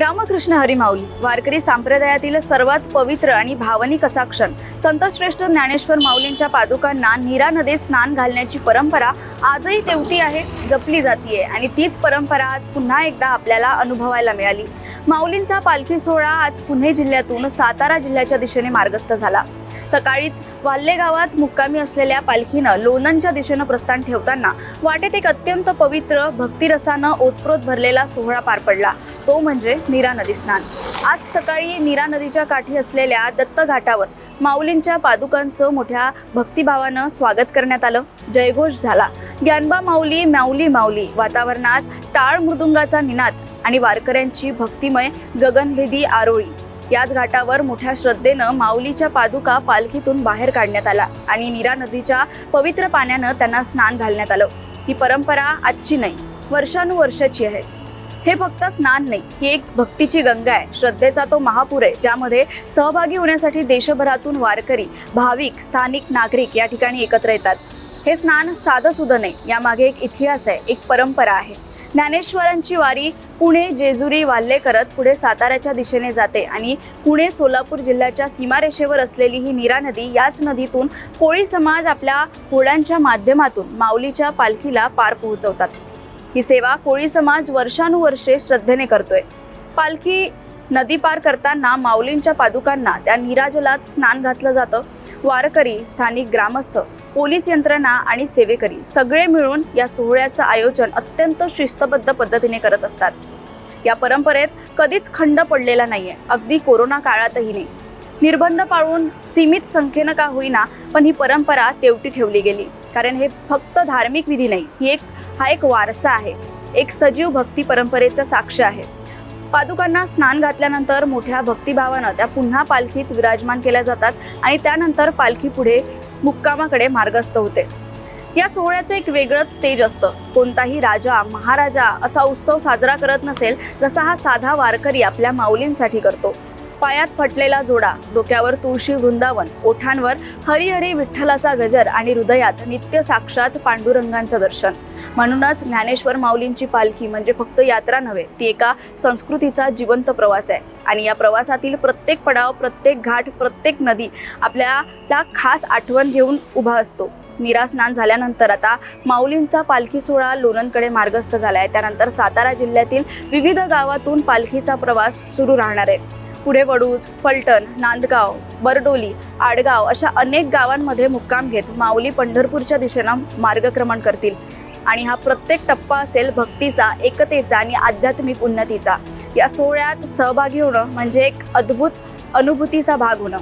रामकृष्ण हरिमाऊली वारकरी संप्रदायातील सर्वात पवित्र आणि भावनिक असा क्षण. संतश्रेष्ठ ज्ञानेश्वर माऊलींच्या पादुकांना नीरा नदीत स्नान घालण्याची परंपरा आजही तेवती आहे जपली जातीये आणि तीच परंपरा आज पुन्हा एकदा आपल्याला अनुभवायला मिळाली. माऊलींचा पालखी सोहळा आज पुणे जिल्ह्यातून सातारा जिल्ह्याच्या दिशेने मार्गस्थ झाला. सकाळीच वाल्ले गावात मुक्कामी असलेल्या पालखीनं लोणंदच्या दिशेनं प्रस्थान ठेवताना वाटेत एक अत्यंत पवित्र भक्तिरसानं ओतप्रोत भरलेला सोहळा पार पडला. तो म्हणजे नीरा नदी स्नान. आज सकाळी नीरा नदीच्या काठी असलेल्या दत्त घाटावर माऊलींच्या पादुकांचं मोठ्या भक्तिभावानं स्वागत करण्यात आलं. जयघोष झाला. ज्ञानबा माऊली माऊली माऊली वातावरणात टाळ मृदुंगाचा निनाद आणि वारकऱ्यांची भक्तिमय गगनभेदी आरोळी. याच घाटावर मोठ्या श्रद्धेनं माऊलीच्या पादुका पालखीतून बाहेर काढण्यात आला आणि नीरा नदीच्या पवित्र पाण्यानं त्यांना स्नान घालण्यात आलं. ही परंपरा आजची नाही वर्षानुवर्षाची आहे. हे फक्त स्नान नाही ही एक भक्तीची गंगा आहे. श्रद्धेचा तो महापूर आहे ज्यामध्ये सहभागी होण्यासाठी देशभरातून वारकरी भाविक स्थानिक नागरिक या ठिकाणी एकत्र येतात. हे स्नान साधं सुद्धा नाही यामागे एक इतिहास आहे एक परंपरा आहे. ज्ञानेश्वरांची वारी पुणे जेजुरी वाल्ले करत पुढे साताऱ्याच्या दिशेने जाते आणि पुणे सोलापूर जिल्ह्याच्या सीमारेषेवर असलेली ही नीरा नदी याच नदीतून कोळी समाज आपल्या होळ्यांच्या माध्यमातून माऊलीच्या पालखीला पार पोहोचवतात. ही सेवा कोळी समाज वर्षानुवर्षे श्रद्धेने करतोय. पालखी नदी पार करताना माऊलींच्या पादुकांना त्या नीराजलात स्नान घातलं जातं. वारकरी स्थानिक ग्रामस्थ पोलीस यंत्रणा आणि सेवेकरी सगळे मिळून या सोहळ्याचं आयोजन अत्यंत शिस्तबद्ध पद्धतीने करत असतात. या परंपरेत कधीच खंड पडलेला नाहीये. अगदी कोरोना काळातही नाही. निर्बंध पाळून सीमित संख्येनं का होईना पण ही परंपरा तेवटी ठेवली गेली. कारण हे फक्त धार्मिक विधी नाही ही एक हा एक वारसा आहे. एक सजीव भक्ती परंपरेचा साक्ष आहे. पादुकांना स्नान घातल्यानंतर मोठ्या भक्तिभावानं त्या पुन्हा पालखीत विराजमान केल्या जातात आणि त्यानंतर पालखी पुढे मुक्कामाकडे मार्गस्थ होते. या सोहळ्याचं एक वेगळंच स्टेज असतं. कोणताही राजा महाराजा असा उत्सव साजरा करत नसेल जसा हा साधा वारकरी आपल्या माऊलींसाठी करतो. पायात फटलेला जोडा डोक्यावर तुळशी वृंदावन ओठांवर हरिहरी विठ्ठलाचा गजर आणि हृदयात नित्य साक्षात पांडुरंगांचं दर्शन. म्हणूनच ज्ञानेश्वर माऊलींची पालखी म्हणजे फक्त यात्रा नव्हे ती एका संस्कृतीचा जिवंत प्रवास आहे. आणि या प्रवासातील प्रत्येक पडाव प्रत्येक घाट प्रत्येक नदी आपल्याला खास आठवण घेऊन उभा असतो. निरास्नान झाल्यानंतर आता माऊलींचा पालखी सोहळा लोणंदकडे मार्गस्थ झाला आहे त्यानंतर सातारा जिल्ह्यातील विविध गावातून पालखीचा प्रवास सुरू राहणार आहे. पुढे वडूज फलटण नांदगाव बरडोली आडगाव अशा अनेक गावांमध्ये मुक्काम घेत माऊली पंढरपूरच्या दिशेनं मार्गक्रमण करतील. आणि हा प्रत्येक टप्पा असेल भक्तीचा एकतेचा आणि आध्यात्मिक उन्नतीचा. या सोहळ्यात सहभागी होणं म्हणजे एक अद्भुत अनुभूतीचा भाग होणं.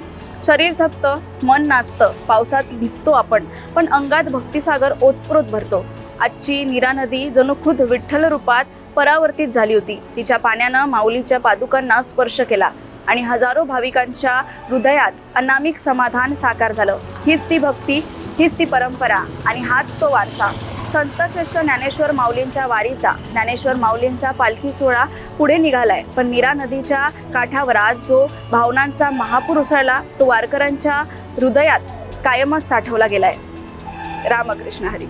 शरीर थकतं मन नाचतं पावसात भिजतो आपण पण अंगात भक्तिसागर ओतप्रोत भरतो. आजची नीरा नदी जणू खुद विठ्ठल रूपात परावर्तित झाली होती. तिच्या पाण्यानं माऊलीच्या पादुकांना स्पर्श केला. आणि हजारो भाविकांच्या हृदयात अनामिक समाधान साकार झालं. हीच ती भक्ती हीच ती परंपरा आणि हाच तो वारसा. संतश्रेष्ठ ज्ञानेश्वर माऊलींच्या वारीचा ज्ञानेश्वर माऊलींचा पालखी सोहळा पुढे निघालाय. पण नीरा नदीच्या काठावर आज जो भावनांचा महापूर उसळला तो वारकऱ्यांच्या हृदयात कायमच साठवला गेलाय. रामकृष्ण हरी.